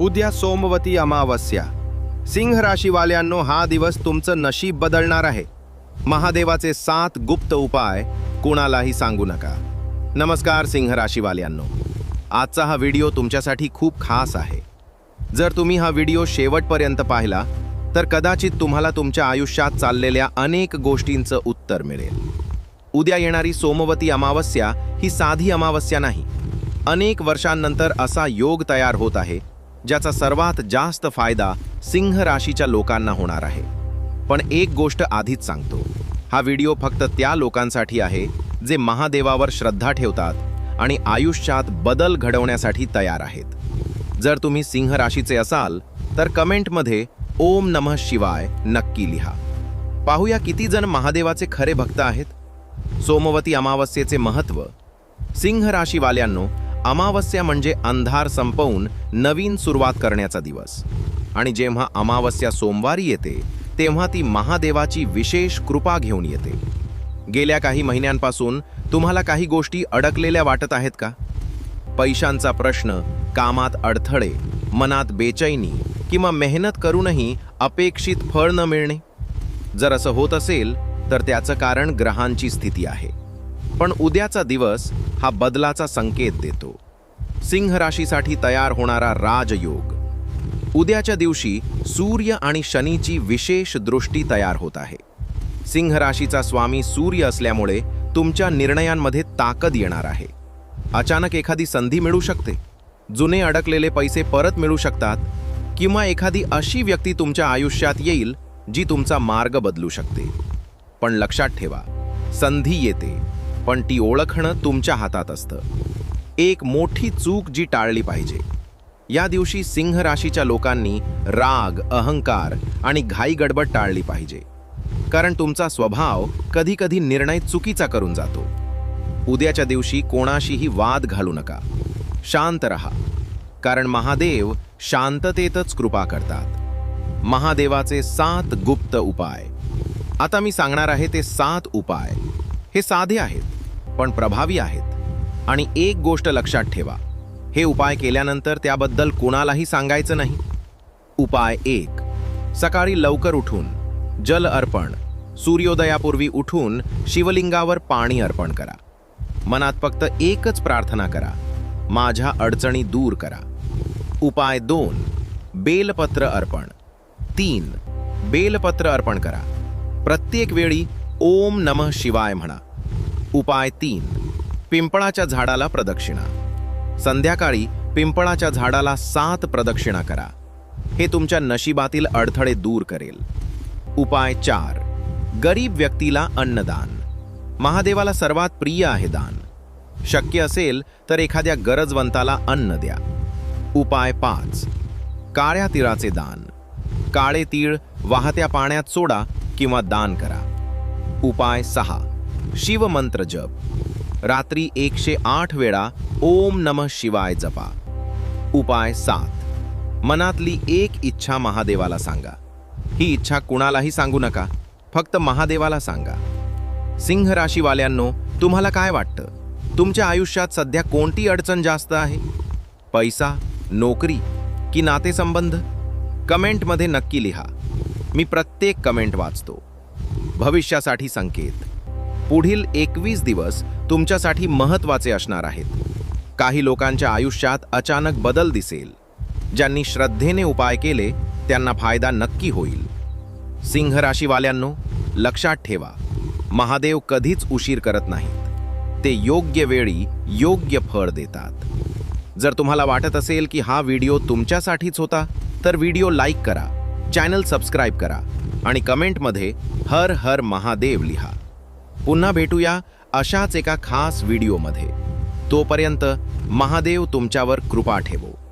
उद्या सोमवती अमावस्या. सिंह राशीवाल्यांनो हा दिवस तुमचं नशीब बदलणार आहे. महादेवाचे सात गुप्त उपाय कोणालाही सांगू नका. नमस्कार सिंह राशीवाल्यांनो आजचा हा व्हिडिओ तुमच्यासाठी खूप खास आहे. जर तुम्ही हा व्हिडिओ शेवटपर्यंत पाहिला तर कदाचित तुम्हाला तुमच्या आयुष्यात चाललेल्या अनेक गोष्टींचं उत्तर मिळेल. उद्या येणारी सोमवती अमावस्या ही साधी अमावस्या नाही. अनेक वर्षांनंतर असा योग तयार होत आहे ज्याचा सर्वात जास्त फायदा सिंह राशीच्या लोकांना होणार आहे. पण एक गोष्ट आधीच सांगतो. हा व्हिडिओ फक्त त्या लोकांसाठी आहे जे महादेवावर श्रद्धा ठेवतात आणि आयुष्यात बदल घडवण्यासाठी तयार आहेत. जर तुम्ही सिंह राशीचे असाल तर कमेंटमध्ये ओम नमः शिवाय नक्की लिहा. पाहूया किती जण महादेवाचे खरे भक्त आहेत. सोमवती अमावस्येचे महत्त्व. सिंह राशीवाल्यांनो अमावस्या म्हणजे अंधार संपवून नवीन सुरुवात करण्याचा दिवस. आणि जेव्हा अमावस्या सोमवारी येते तेव्हा ती महादेवाची विशेष कृपा घेऊन येते. गेल्या काही महिन्यांपासून तुम्हाला काही गोष्टी अडकलेल्या वाटत आहेत का? पैशांचा प्रश्न कामात अडथळे मनात बेचैनी किंवा मेहनत करूनही अपेक्षित फळ न मिळणे? जर असं होत असेल तर त्याचं कारण ग्रहांची स्थिती आहे. पण उद्याचा दिवस हा बदलाचा संकेत देतो. सिंह राशीसाठी तयार होणारा राजयोग. उद्याच्या दिवशी सूर्य आणि शनीची विशेष दृष्टी तयार होत आहे. सिंह राशीचा स्वामी सूर्य असल्यामुळे तुमच्या निर्णयांमध्ये ताकद येणार आहे. अचानक एखादी संधी मिळू शकते. जुने अडकलेले पैसे परत मिळू शकतात किंवा एखादी अशी व्यक्ती तुमच्या आयुष्यात येईल जी तुमचा मार्ग बदलू शकते. पण लक्षात ठेवा संधी येते. पण ती ओळखणं तुमच्या हातात असतं. एक मोठी चूक जी टाळली पाहिजे. या दिवशी सिंह राशीच्या लोकांनी राग अहंकार आणि घाई गडबड टाळली पाहिजे. कारण तुमचा स्वभाव कधी कधी निर्णय चुकीचा करून जातो. उद्याच्या दिवशी कोणाशीही वाद घालू नका. शांत रहा. कारण महादेव शांततेतच कृपा करतात. महादेवाचे सात गुप्त उपाय. आता मी सांगणार आहे ते सात उपाय. हे साधे आहेत. पण प्रभावी आहेत. आणि एक गोष्ट लक्षात ठेवा हे उपाय केल्यानंतर त्याबद्दल कोणालाही सांगायचं नाही. उपाय एक सकाळी लवकर उठून जल अर्पण सूर्योदयापूर्वी उठून शिवलिंगावर पाणी अर्पण करा. मनात फक्त एकच प्रार्थना करा माझ्या अडचणी दूर करा. उपाय दोन बेलपत्र अर्पण. तीन बेलपत्र अर्पण करा. प्रत्येक वेळी ओम नमः शिवाय म्हणा. उपाय तीन. पिंपळाच्या झाडाला प्रदक्षिणा. संध्याकाळी पिंपळाच्या झाडाला सात प्रदक्षिणा करा. हे तुमच्या नशिबातील अडथळे दूर करेल. उपाय चार. गरीब व्यक्तीला अन्नदान. महादेवाला सर्वात प्रिय आहे दान. शक्य असेल तर एखाद्या गरजवंताला अन्न द्या. उपाय पाच. काळ्या तिळाचे दान. काळे तीळ वाहत्या पाण्यात सोडा किंवा दान करा. उपाय सहा. शिवमंत्र जप. रात्री एकशे आठ वेळा ओम नमः शिवाय जपा. उपाय सात. मनातली एक इच्छा महादेवाला सांगा. ही इच्छा कुणालाही सांगू नका फक्त महादेवाला सांगा. सिंह राशीवाल्यांनो तुम्हाला काय वाटतं? तुमच्या आयुष्यात सध्या कोणती अडचण जास्त आहे? पैसा नोकरी की नातेसंबंध? कमेंटमध्ये नक्की लिहा. मी प्रत्येक कमेंट वाचतो. भविष्यासाठी संकेत. पुढील एकवीस दिवस तुमच्यासाठी महत्त्वाचे असणार आहेत. काही लोकांच्या आयुष्यात अचानक बदल दिसेल. ज्यांनी श्रद्धेने उपाय केले त्यांना फायदा नक्की होईल. सिंह राशीवाल्यांनो लक्षात ठेवा महादेव कधीच उशीर करत नाहीत. ते योग्य वेळी योग्य फळ देतात. जर तुम्हाला वाटत असेल की हा व्हिडिओ तुमच्यासाठीच होता तर व्हिडिओ लाईक करा चॅनल सबस्क्राईब करा आणि कमेंटमध्ये हर हर महादेव लिहा. पुन्हा भेटूया अशाच एका खास व्हिडिओमध्ये. तोपर्यंत महादेव तुमच्यावर कृपा ठेवो.